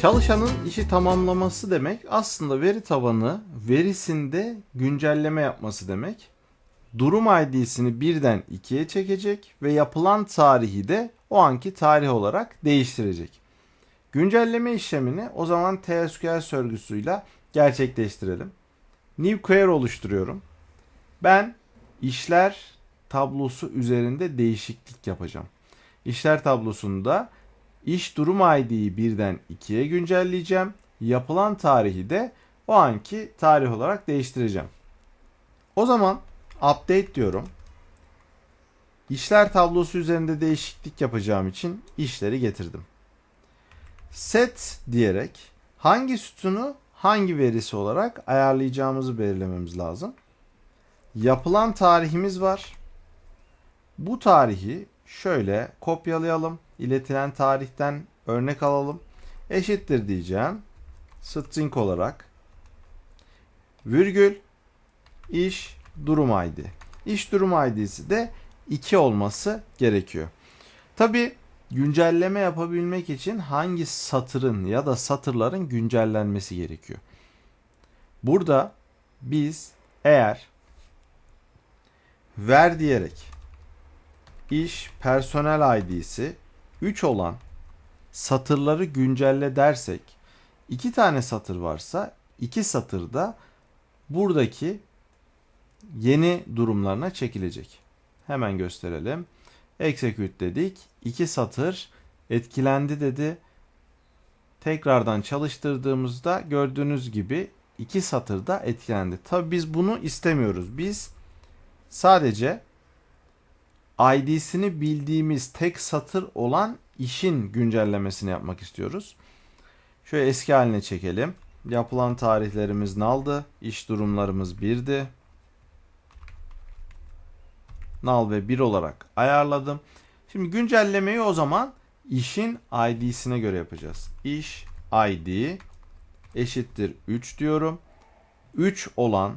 Çalışanın işi tamamlaması demek aslında veri tabanı verisinde güncelleme yapması demek. Durum ID'sini birden ikiye çekecek ve yapılan tarihi de o anki tarih olarak değiştirecek. Güncelleme işlemini o zaman TSQL sörgüsüyle gerçekleştirelim. New query oluşturuyorum. Ben işler tablosu üzerinde değişiklik yapacağım. İşler tablosunda iş durum ID'yi birden ikiye güncelleyeceğim. Yapılan tarihi de o anki tarih olarak değiştireceğim. O zaman update diyorum. İşler tablosu üzerinde değişiklik yapacağım için işleri getirdim. Set diyerek hangi sütunu hangi verisi olarak ayarlayacağımızı belirlememiz lazım. Yapılan tarihimiz var. Bu tarihi şöyle kopyalayalım. İletilen tarihten örnek alalım. Eşittir diyeceğim. String olarak virgül iş durum ID. İş durum ID'si de 2 olması gerekiyor. Tabi güncelleme yapabilmek için hangi satırın ya da satırların güncellenmesi gerekiyor. Burada biz eğer ver diyerek iş personel ID'si 3 olan satırları güncelle dersek iki tane satır varsa iki satırda buradaki yeni durumlarına çekilecek. Hemen gösterelim. Execute dedik. İki satır etkilendi dedi. Tekrardan çalıştırdığımızda gördüğünüz gibi iki satırda etkilendi. Tabi biz bunu istemiyoruz. Biz sadece ID'sini bildiğimiz tek satır olan işin güncellemesini yapmak istiyoruz. Şöyle eski haline çekelim. Yapılan tarihlerimiz naldı. İş durumlarımız 1'di. Nal ve 1 olarak ayarladım. Şimdi güncellemeyi o zaman işin ID'sine göre yapacağız. İş ID eşittir 3 diyorum. 3 olan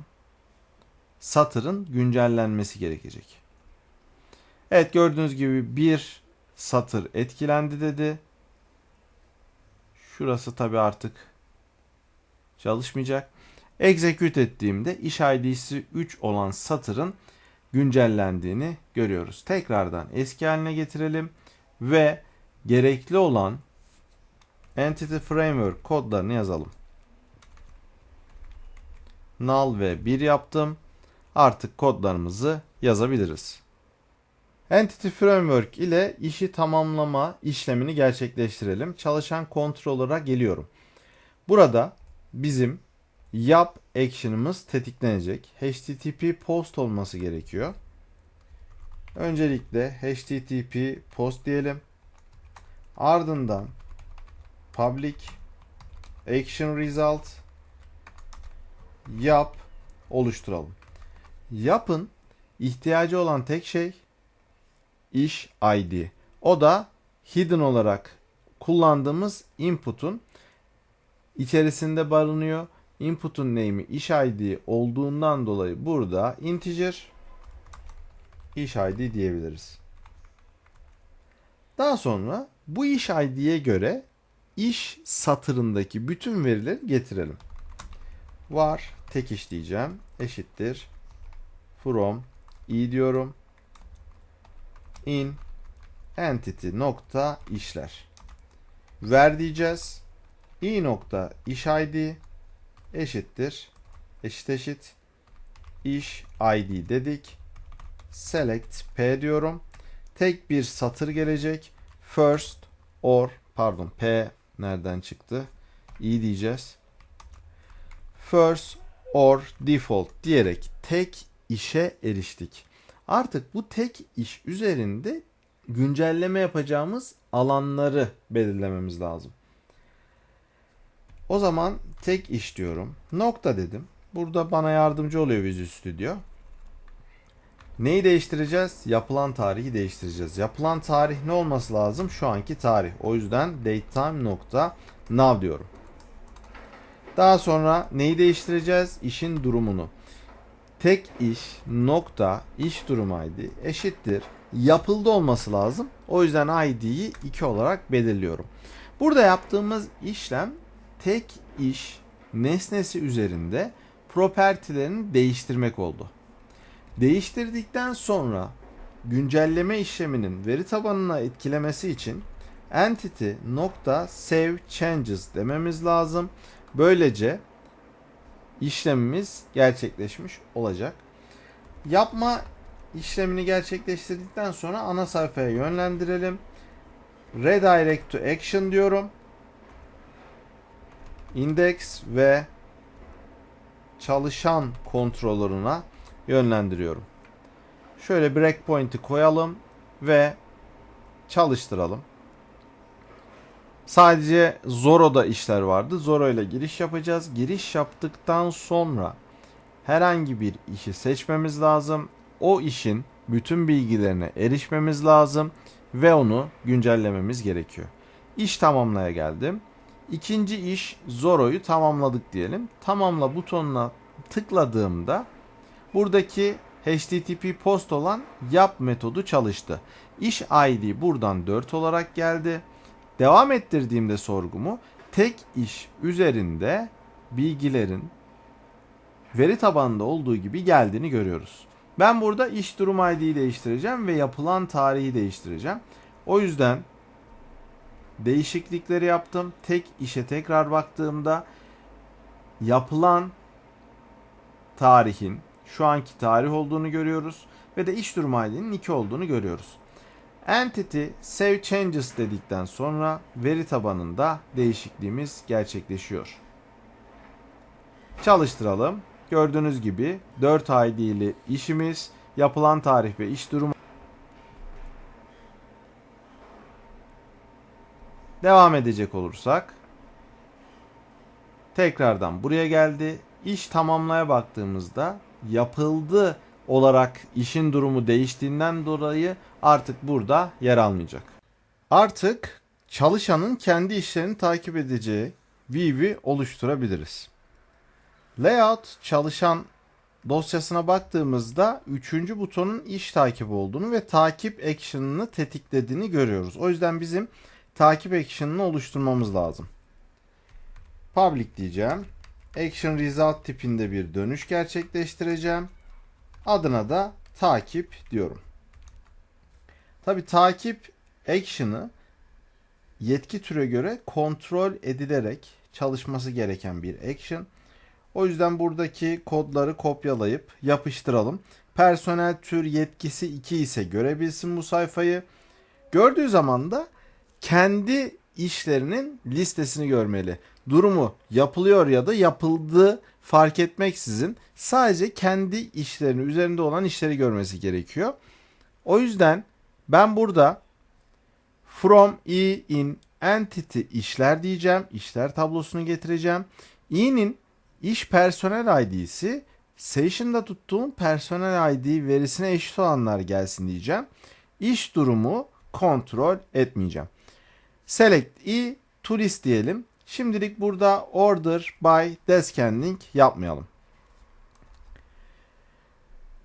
satırın güncellenmesi gerekecek. Evet gördüğünüz gibi bir satır etkilendi dedi. Şurası tabi artık çalışmayacak. Execute ettiğimde iş ID'si 3 olan satırın güncellendiğini görüyoruz. Tekrardan eski haline getirelim ve gerekli olan Entity Framework kodlarını yazalım. Null ve 1 yaptım. Artık kodlarımızı yazabiliriz. Entity Framework ile işi tamamlama işlemini gerçekleştirelim. Çalışan controller'a geliyorum. Burada bizim yap action'ımız tetiklenecek. HTTP post olması gerekiyor. Öncelikle HTTP post diyelim. Ardından public action result yap oluşturalım. Yapın ihtiyacı olan tek şey iş ID. O da hidden olarak kullandığımız input'un içerisinde barınıyor. Input'un name'i iş ID olduğundan dolayı burada integer iş ID diyebiliriz. Daha sonra bu iş ID'ye göre iş satırındaki bütün verileri getirelim. Var tek iş diyeceğim eşittir from i diyorum in entity nokta işler. Ver diyeceğiz. i nokta iş id eşittir eşit eşit iş id dedik. Select p diyorum. Tek bir satır gelecek. First or pardon p nereden çıktı? i diyeceğiz. First or default diyerek tek işe eriştik. Artık bu tek iş üzerinde güncelleme yapacağımız alanları belirlememiz lazım. O zaman tek iş diyorum. Nokta dedim. Burada bana yardımcı oluyor Visual Studio. Neyi değiştireceğiz? Yapılan tarihi değiştireceğiz. Yapılan tarih ne olması lazım? Şu anki tarih. O yüzden datetime nokta now diyorum. Daha sonra neyi değiştireceğiz? İşin durumunu tek iş nokta iş durum ID eşittir yapıldı olması lazım. O yüzden ID'yi 2 olarak belirliyorum. Burada yaptığımız işlem tek iş nesnesi üzerinde propertilerini değiştirmek oldu. Değiştirdikten sonra güncelleme işleminin veri tabanına etkilemesi için entity nokta save changes dememiz lazım. Böylece işlemimiz gerçekleşmiş olacak. Yapma işlemini gerçekleştirdikten sonra ana sayfaya yönlendirelim. Redirect to action diyorum. Index ve çalışan kontrolörüne yönlendiriyorum. Şöyle breakpoint'i koyalım ve çalıştıralım. Sadece Zoro'da işler vardı. Zoro ile giriş yapacağız. Giriş yaptıktan sonra herhangi bir işi seçmemiz lazım. O işin bütün bilgilerine erişmemiz lazım ve onu güncellememiz gerekiyor. İş tamamlaya geldim. İkinci iş Zoro'yu tamamladık diyelim. Tamamla butonuna tıkladığımda buradaki HTTP post olan yap metodu çalıştı. İş ID buradan 4 olarak geldi. Devam ettirdiğimde sorgumu tek iş üzerinde bilgilerin veri tabanında olduğu gibi geldiğini görüyoruz. Ben burada iş durum ID'yi değiştireceğim ve yapılan tarihi değiştireceğim. O yüzden değişiklikleri yaptım. Tek işe tekrar baktığımda yapılan tarihin şu anki tarih olduğunu görüyoruz ve de iş durum ID'nin 2 olduğunu görüyoruz. Entity Save Changes dedikten sonra veri tabanında değişikliğimiz gerçekleşiyor. Çalıştıralım. Gördüğünüz gibi 4 ID'li işimiz, yapılan tarih ve iş durumu Devam edecek olursak tekrardan buraya geldi. İş tamamlaya baktığımızda yapıldı olarak işin durumu değiştiğinden dolayı artık burada yer almayacak. Artık çalışanın kendi işlerini takip edeceği view'i oluşturabiliriz. Layout çalışan dosyasına baktığımızda üçüncü butonun iş takibi olduğunu ve takip action'ını tetiklediğini görüyoruz. O yüzden bizim takip action'ını oluşturmamız lazım. Public diyeceğim. Action result tipinde bir dönüş gerçekleştireceğim. Adına da takip diyorum. Tabi takip action'ı yetki türe göre kontrol edilerek çalışması gereken bir action. O yüzden buradaki kodları kopyalayıp yapıştıralım. Personel tür yetkisi 2 ise görebilsin bu sayfayı. Gördüğü zaman da kendi işlerinin listesini görmeli. Durumu yapılıyor ya da yapıldı fark etmeksizin sadece kendi işlerini üzerinde olan işleri görmesi gerekiyor. O yüzden ben burada from e in entity işler diyeceğim. İşler tablosunu getireceğim. i'nin iş personel id'si session'da tuttuğum personel id verisine eşit olanlar gelsin diyeceğim. İş durumu kontrol etmeyeceğim. Select i to list diyelim. Şimdilik burada order by descending yapmayalım.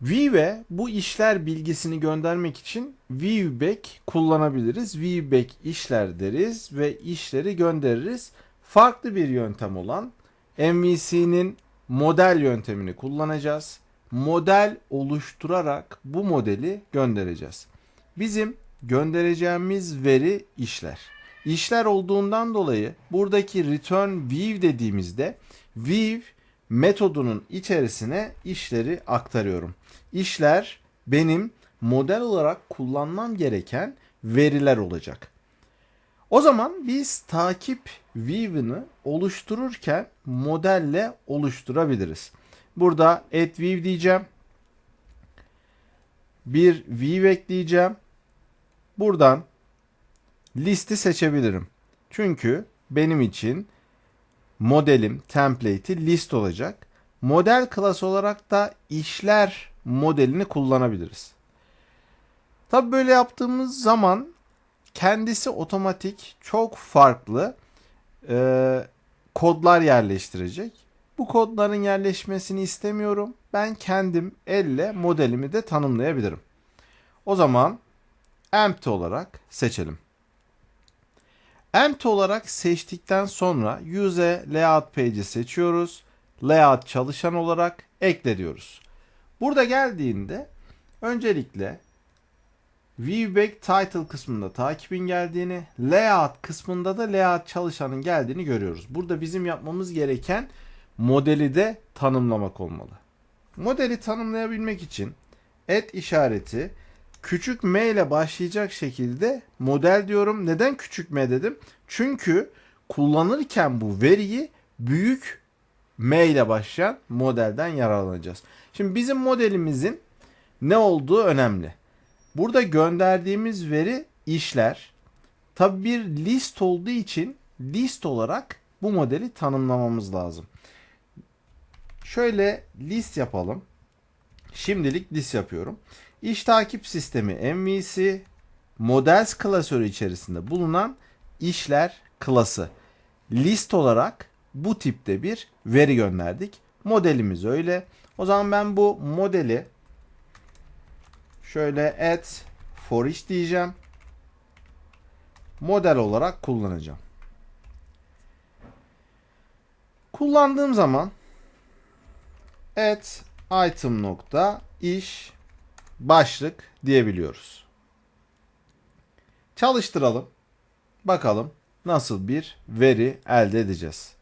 View'e bu işler bilgisini göndermek için viewback kullanabiliriz. Viewback işler deriz ve işleri göndeririz. Farklı bir yöntem olan MVC'nin model yöntemini kullanacağız. Model oluşturarak bu modeli göndereceğiz. Bizim göndereceğimiz veri işler. İşler olduğundan dolayı buradaki return view dediğimizde view metodunun içerisine işleri aktarıyorum. İşler benim model olarak kullanmam gereken veriler olacak. O zaman biz takip view'ını oluştururken modelle oluşturabiliriz. Burada add view diyeceğim. Bir view ekleyeceğim. Buradan listi seçebilirim. Çünkü benim için modelim, template'i list olacak. Model class olarak da işler modelini kullanabiliriz. Tabi böyle yaptığımız zaman kendisi otomatik çok farklı e, kodlar yerleştirecek. Bu kodların yerleşmesini istemiyorum. Ben kendim elle modelimi de tanımlayabilirim. O zaman empty olarak seçelim. Empty olarak seçtikten sonra Use Layout Page'i seçiyoruz. Layout çalışan olarak ekle diyoruz. Burada geldiğinde öncelikle Viewback Title kısmında takibin geldiğini, Layout kısmında da Layout çalışanın geldiğini görüyoruz. Burada bizim yapmamız gereken modeli de tanımlamak olmalı. Modeli tanımlayabilmek için et işareti küçük m ile başlayacak şekilde model diyorum. Neden küçük m dedim? Çünkü kullanırken bu veriyi büyük m ile başlayan modelden yararlanacağız. Şimdi bizim modelimizin ne olduğu önemli. Burada gönderdiğimiz veri işler. Tabi bir list olduğu için list olarak bu modeli tanımlamamız lazım. Şöyle list yapalım. Şimdilik list yapıyorum. İş takip sistemi MVC models klasörü içerisinde bulunan işler klası. List olarak bu tipte bir veri gönderdik. Modelimiz öyle. O zaman ben bu modeli şöyle add for each diyeceğim. Model olarak kullanacağım. Kullandığım zaman add item nokta iş başlık diyebiliyoruz. Çalıştıralım. Bakalım nasıl bir veri elde edeceğiz.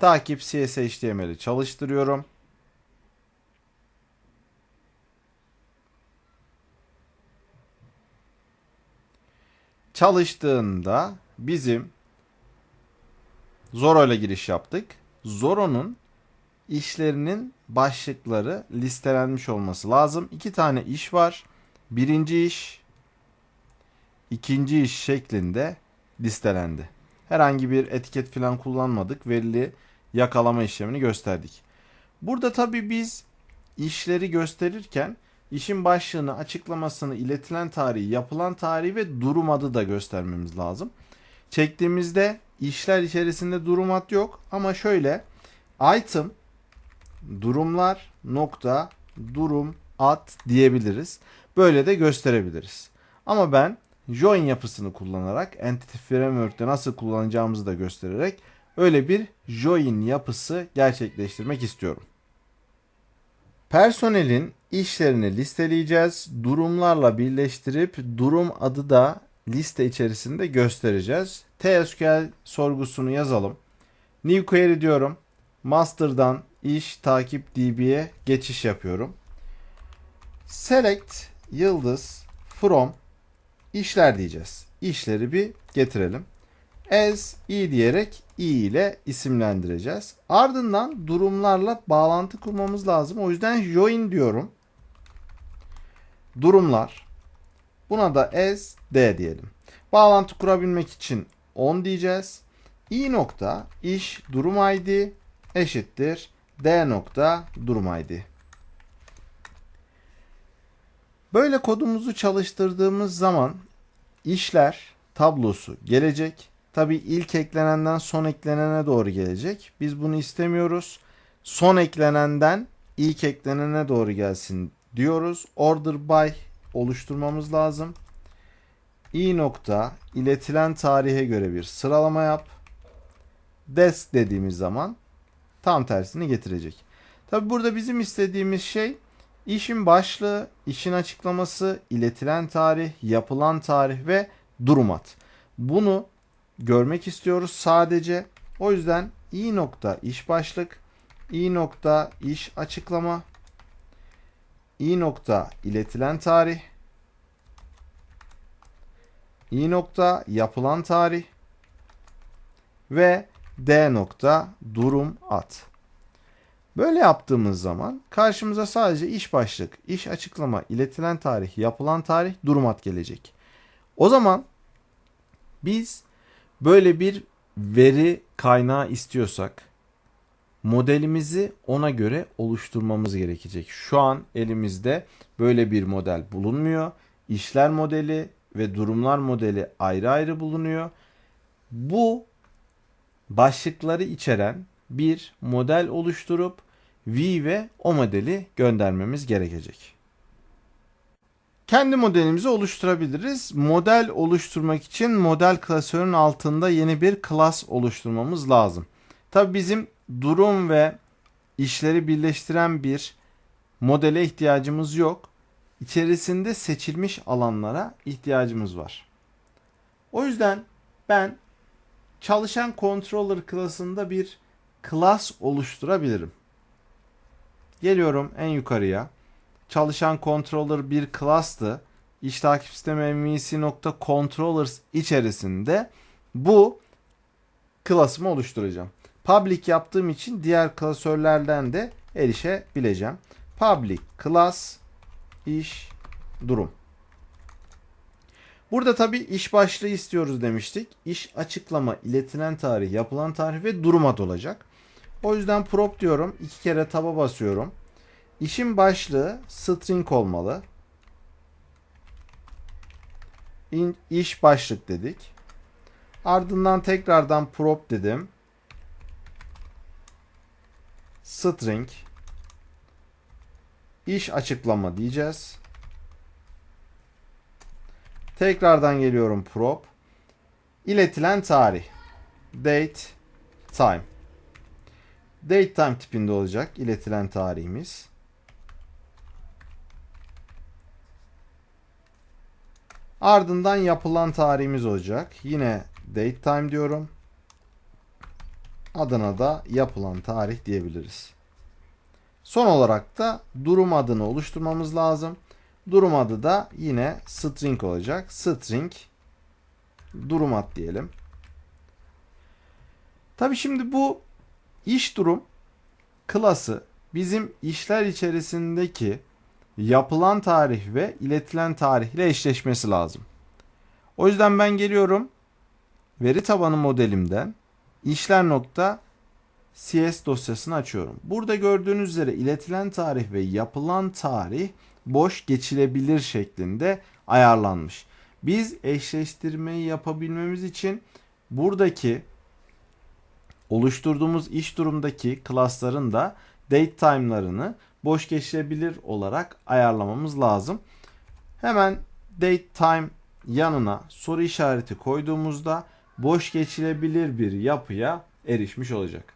Takip CSHTML'i çalıştırıyorum. Çalıştığında bizim Zoro ile giriş yaptık. Zoro'nun işlerinin başlıkları listelenmiş olması lazım. İki tane iş var. Birinci iş, ikinci iş şeklinde listelendi. Herhangi bir etiket falan kullanmadık. Verili yakalama işlemini gösterdik. Burada tabi biz işleri gösterirken işin başlığını, açıklamasını, iletilen tarihi, yapılan tarihi ve durum adı da göstermemiz lazım. Çektiğimizde işler içerisinde durum ad yok ama şöyle item durumlar nokta durum at diyebiliriz. Böyle de gösterebiliriz. Ama ben join yapısını kullanarak Entity Framework'te nasıl kullanacağımızı da göstererek öyle bir join yapısı gerçekleştirmek istiyorum. Personelin işlerini listeleyeceğiz. Durumlarla birleştirip durum adı da liste içerisinde göstereceğiz. TSQL sorgusunu yazalım. New query diyorum. Master'dan iş takip db'ye geçiş yapıyorum. Select yıldız from işler diyeceğiz. İşleri bir getirelim. As i diyerek i ile isimlendireceğiz. Ardından durumlarla bağlantı kurmamız lazım. O yüzden join diyorum. Durumlar. Buna da as d diyelim. Bağlantı kurabilmek için on diyeceğiz. i nokta iş durum id eşittir d nokta durum id. Böyle kodumuzu çalıştırdığımız zaman işler tablosu gelecek. Tabi ilk eklenenden son eklenene doğru gelecek. Biz bunu istemiyoruz. Son eklenenden ilk eklenene doğru gelsin diyoruz. Order by oluşturmamız lazım. i nokta iletilen tarihe göre bir sıralama yap. Des dediğimiz zaman tam tersini getirecek. Tabi burada bizim istediğimiz şey işin başlığı, işin açıklaması, iletilen tarih, yapılan tarih ve durum at. Bunu görmek istiyoruz sadece. O yüzden i nokta iş başlık, i nokta iş açıklama, i nokta iletilen tarih, i nokta yapılan tarih ve d nokta durum at. Böyle yaptığımız zaman karşımıza sadece iş başlık, iş açıklama, iletilen tarih, yapılan tarih, durum at gelecek. O zaman biz böyle bir veri kaynağı istiyorsak modelimizi ona göre oluşturmamız gerekecek. Şu an elimizde böyle bir model bulunmuyor. İşler modeli ve durumlar modeli ayrı ayrı bulunuyor. Bu başlıkları içeren bir model oluşturup V ve o modeli göndermemiz gerekecek. kendi modelimizi oluşturabiliriz. Model oluşturmak için model klasörün altında yeni bir class oluşturmamız lazım. Tabi bizim durum ve işleri birleştiren bir modele ihtiyacımız yok. İçerisinde seçilmiş alanlara ihtiyacımız var. O yüzden ben çalışan controller klasında bir class oluşturabilirim. Geliyorum en yukarıya. Çalışan controller bir class'tı. İş takip sistemi mvc.controllers içerisinde bu class'ımı oluşturacağım. Public yaptığım için diğer klasörlerden de erişebileceğim. Public class iş durum. Burada tabi iş başlığı istiyoruz demiştik. İş açıklama, iletilen tarih, yapılan tarih ve durum adı olacak. O yüzden prop diyorum. iki kere taba basıyorum. İşin başlığı string olmalı. İn, iş başlık dedik. Ardından tekrardan prop dedim. String iş açıklama diyeceğiz. Tekrardan geliyorum prop. İletilen tarih. Date time. Date time tipinde olacak iletilen tarihimiz. Ardından yapılan tarihimiz olacak. Yine date time diyorum. Adına da yapılan tarih diyebiliriz. Son olarak da durum adını oluşturmamız lazım. Durum adı da yine string olacak. String durum ad diyelim. Tabi şimdi bu iş durum klası bizim işler içerisindeki yapılan tarih ve iletilen tarih ile eşleşmesi lazım. O yüzden ben geliyorum veri tabanı modelimden işler nokta CS dosyasını açıyorum. Burada gördüğünüz üzere iletilen tarih ve yapılan tarih boş geçilebilir şeklinde ayarlanmış. Biz eşleştirmeyi yapabilmemiz için buradaki oluşturduğumuz iş durumdaki klasların da date time'larını boş geçilebilir olarak ayarlamamız lazım. Hemen date time yanına soru işareti koyduğumuzda boş geçilebilir bir yapıya erişmiş olacak.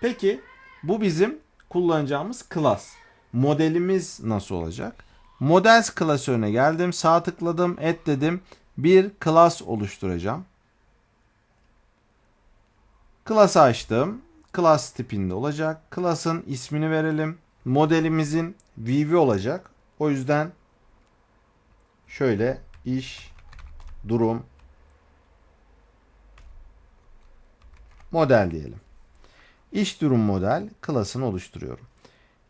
Peki bu bizim kullanacağımız class. Modelimiz nasıl olacak? Models klasörüne geldim. Sağ tıkladım. Et dedim. Bir class oluşturacağım. Class açtım. Class tipinde olacak. Class'ın ismini verelim. Modelimizin VV olacak. O yüzden şöyle iş durum model diyelim. İş durum model klasını oluşturuyorum.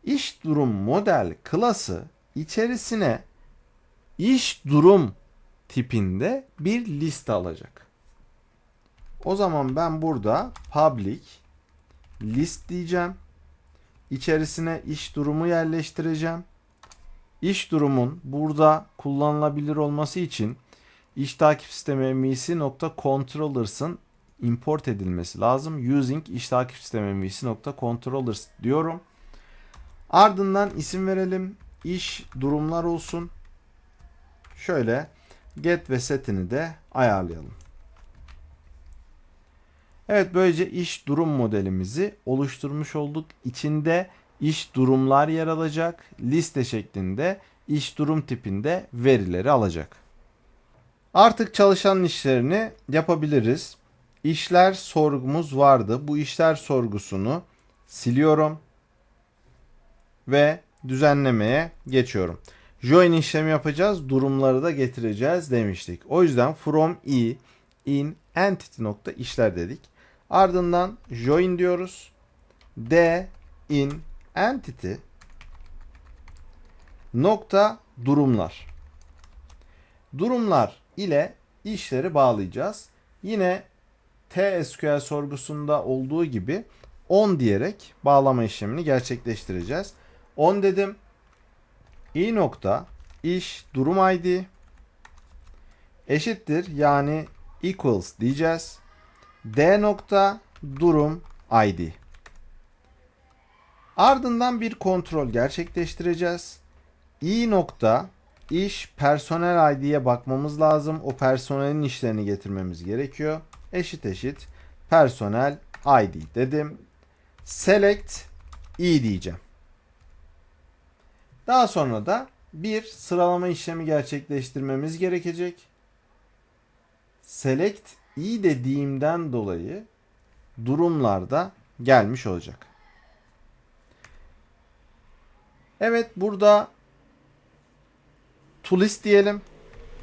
İş durum model klası içerisine iş durum tipinde bir liste alacak. O zaman ben burada public list diyeceğim. İçerisine iş durumu yerleştireceğim. İş durumun burada kullanılabilir olması için iş takip sistemi mvc.controllers'ın import edilmesi lazım. Using iş takip sistemi mvc.controllers diyorum. Ardından isim verelim. İş durumlar olsun. Şöyle get ve setini de ayarlayalım. Evet böylece iş durum modelimizi oluşturmuş olduk. İçinde iş durumlar yer alacak. Liste şeklinde iş durum tipinde verileri alacak. Artık çalışan işlerini yapabiliriz. İşler sorgumuz vardı. Bu işler sorgusunu siliyorum ve düzenlemeye geçiyorum. Join işlemi yapacağız. Durumları da getireceğiz demiştik. O yüzden from i in entity nokta işler dedik. Ardından join diyoruz. D in entity nokta durumlar. Durumlar ile işleri bağlayacağız. Yine TSQL sorgusunda olduğu gibi on diyerek bağlama işlemini gerçekleştireceğiz. On dedim. i nokta iş durum id eşittir yani equals diyeceğiz. d nokta durum id. Ardından bir kontrol gerçekleştireceğiz. i nokta iş personel ID'ye bakmamız lazım. O personelin işlerini getirmemiz gerekiyor. Eşit eşit personel ID dedim. Select i diyeceğim. Daha sonra da bir sıralama işlemi gerçekleştirmemiz gerekecek. Select i dediğimden dolayı durumlarda gelmiş olacak. Evet burada to list diyelim.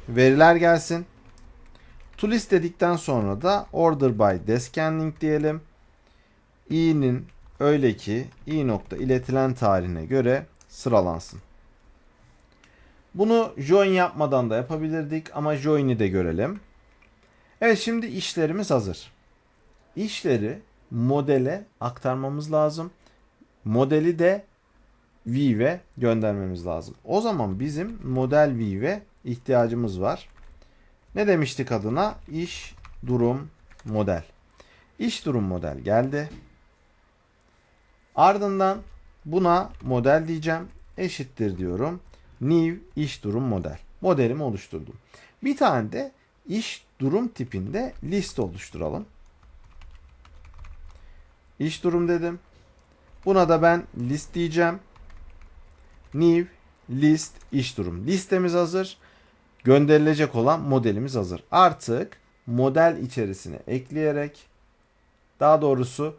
Veriler gelsin. To list dedikten sonra da order by descending diyelim. i'nin öyle ki i nokta iletilen tarihine göre sıralansın. Bunu join yapmadan da yapabilirdik ama join'i de görelim. Evet şimdi işlerimiz hazır. İşleri modele aktarmamız lazım. Modeli de Vive göndermemiz lazım. O zaman bizim model Vive ihtiyacımız var. Ne demiştik adına? İş durum model. İş durum model geldi. Ardından buna model diyeceğim. Eşittir diyorum. New iş durum model. Modelimi oluşturdum. Bir tane de iş durum tipinde list oluşturalım. İş durum dedim. Buna da ben list diyeceğim. New list iş durum. Listemiz hazır. Gönderilecek olan modelimiz hazır. Artık model içerisine ekleyerek daha doğrusu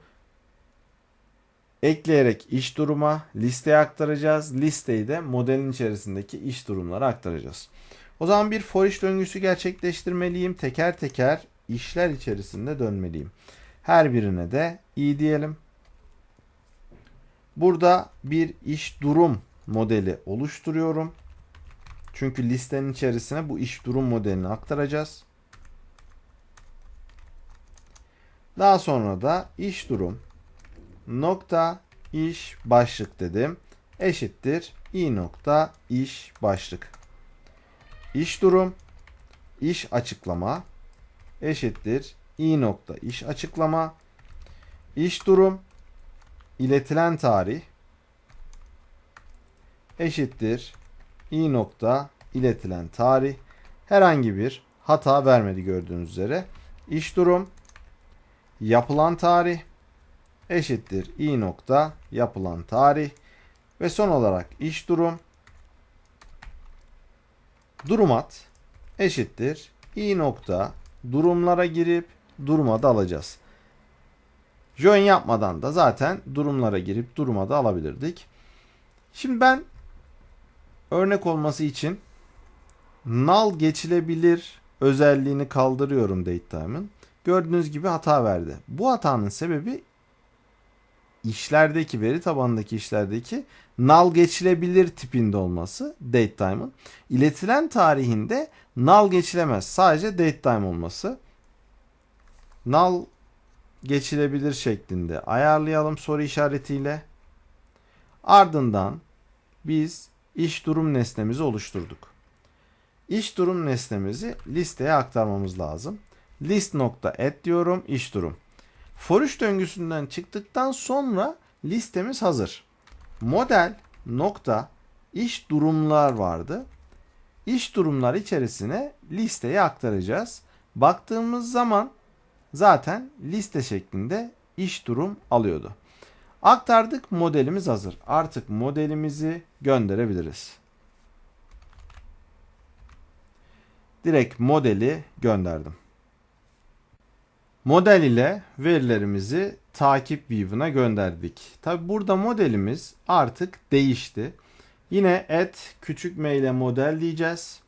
ekleyerek iş duruma listeye aktaracağız. Listeyi de modelin içerisindeki iş durumlara aktaracağız. O zaman bir for iş döngüsü gerçekleştirmeliyim. Teker teker işler içerisinde dönmeliyim. Her birine de i diyelim. Burada bir iş durum modeli oluşturuyorum. Çünkü listenin içerisine bu iş durum modelini aktaracağız. Daha sonra da iş durum nokta iş başlık dedim. Eşittir i nokta iş başlık. İş durum iş açıklama eşittir i nokta iş açıklama. İş durum iletilen tarih eşittir i nokta iletilen tarih herhangi bir hata vermedi gördüğünüz üzere. İş durum yapılan tarih eşittir i nokta yapılan tarih ve son olarak iş durum durumat eşittir i nokta durumlara girip duruma da alacağız. Join yapmadan da zaten durumlara girip duruma da alabilirdik. Şimdi ben örnek olması için null geçilebilir özelliğini kaldırıyorum datetime'ın. Gördüğünüz gibi hata verdi. Bu hatanın sebebi işlerdeki veri tabanındaki işlerdeki null geçilebilir tipinde olması datetime'ın. İletilen tarihinde null geçilemez. Sadece datetime olması. Null geçilebilir şeklinde ayarlayalım soru işaretiyle. Ardından biz iş durum nesnemizi oluşturduk. İş durum nesnemizi listeye aktarmamız lazım. List nokta add diyorum iş durum. For döngüsünden çıktıktan sonra listemiz hazır. Model nokta iş durumlar vardı. İş durumlar içerisine listeye aktaracağız. Baktığımız zaman zaten liste şeklinde iş durum alıyordu. Aktardık modelimiz hazır. Artık modelimizi gönderebiliriz. Direkt modeli gönderdim. Model ile verilerimizi takip view'una gönderdik. Tabi burada modelimiz artık değişti. Yine add küçük m ile model diyeceğiz.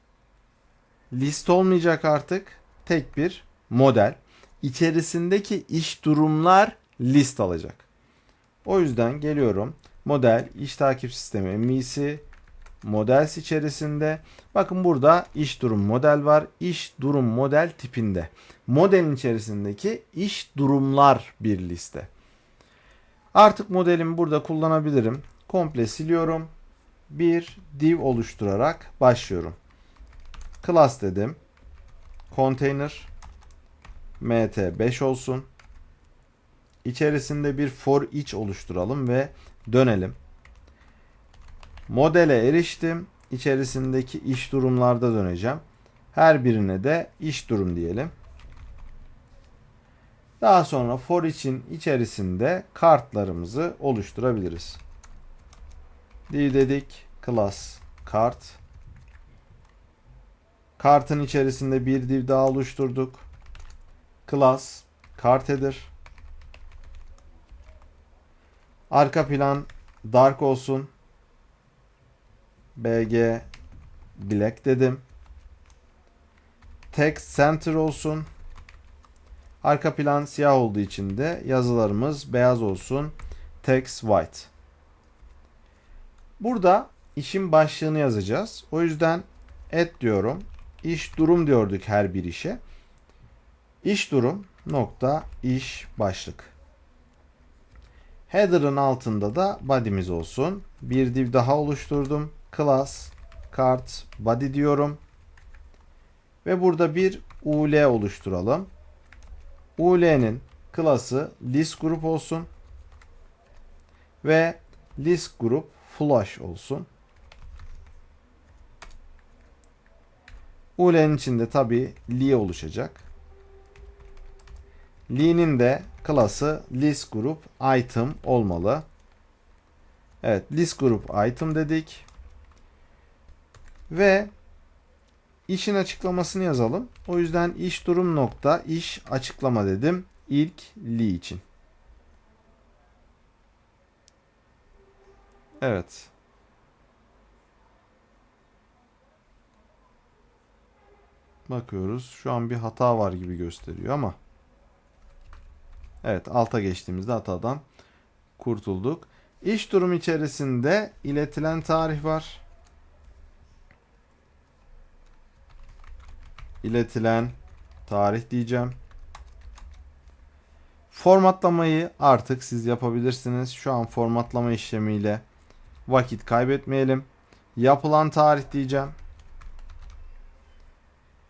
List olmayacak artık. Tek bir model. İçerisindeki iş durumlar list alacak. O yüzden geliyorum. Model iş takip sistemi MVC models içerisinde. Bakın burada iş durum model var. İş durum model tipinde. Modelin içerisindeki iş durumlar bir liste. Artık modelimi burada kullanabilirim. Komple siliyorum. Bir div oluşturarak başlıyorum. Class dedim. Container mt5 olsun. İçerisinde bir for each oluşturalım ve dönelim. Modele eriştim. içerisindeki iş durumlarda döneceğim. Her birine de iş durum diyelim. Daha sonra for için içerisinde kartlarımızı oluşturabiliriz. Div dedik class kart. Kartın içerisinde bir div daha oluşturduk. Class kart header. Arka plan dark olsun. BG black dedim. Text center olsun. Arka plan siyah olduğu için de yazılarımız beyaz olsun. Text white. Burada işin başlığını yazacağız. O yüzden et diyorum. İş durum diyorduk her bir işe. İş durum nokta iş başlık. Header'ın altında da body'miz olsun. Bir div daha oluşturdum. Class kart body diyorum. Ve burada bir UL oluşturalım. UL'nin klası list grup olsun. Ve list grup flush olsun. UL'nin içinde tabi li oluşacak. Li'nin de klası list group item olmalı. Evet list group item dedik. Ve işin açıklamasını yazalım. O yüzden iş durum nokta iş açıklama dedim. İlk li için. Evet. Bakıyoruz. Şu an bir hata var gibi gösteriyor ama. Evet alta geçtiğimizde hatadan kurtulduk. İş durum içerisinde iletilen tarih var. İletilen tarih diyeceğim. Formatlamayı artık siz yapabilirsiniz. Şu an formatlama işlemiyle vakit kaybetmeyelim. Yapılan tarih diyeceğim.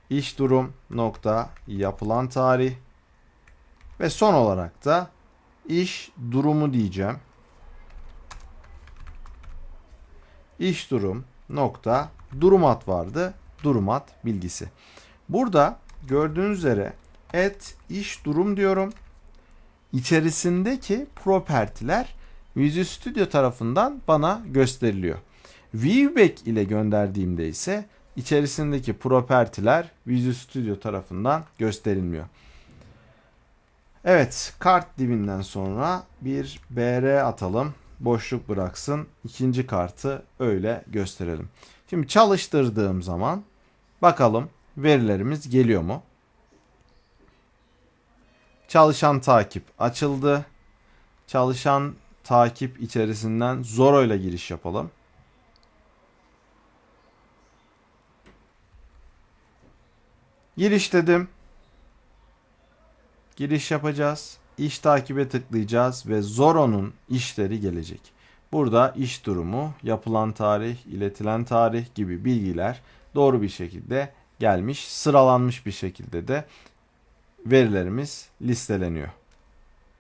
İş durum nokta yapılan tarih ve son olarak da iş durumu diyeceğim. İş durum nokta durum at vardı. Durum at bilgisi. Burada gördüğünüz üzere et iş durum diyorum. İçerisindeki propertiler Visual Studio tarafından bana gösteriliyor. Viewback ile gönderdiğimde ise içerisindeki propertiler Visual Studio tarafından gösterilmiyor. Evet, kart divinden sonra bir BR atalım. Boşluk bıraksın. İkinci kartı öyle gösterelim. Şimdi çalıştırdığım zaman bakalım verilerimiz geliyor mu? Çalışan takip açıldı. Çalışan takip içerisinden Zoro ile giriş yapalım. Giriş dedim. Giriş yapacağız. İş takibe tıklayacağız ve Zoro'nun işleri gelecek. Burada iş durumu, yapılan tarih, iletilen tarih gibi bilgiler doğru bir şekilde gelmiş, sıralanmış bir şekilde de verilerimiz listeleniyor.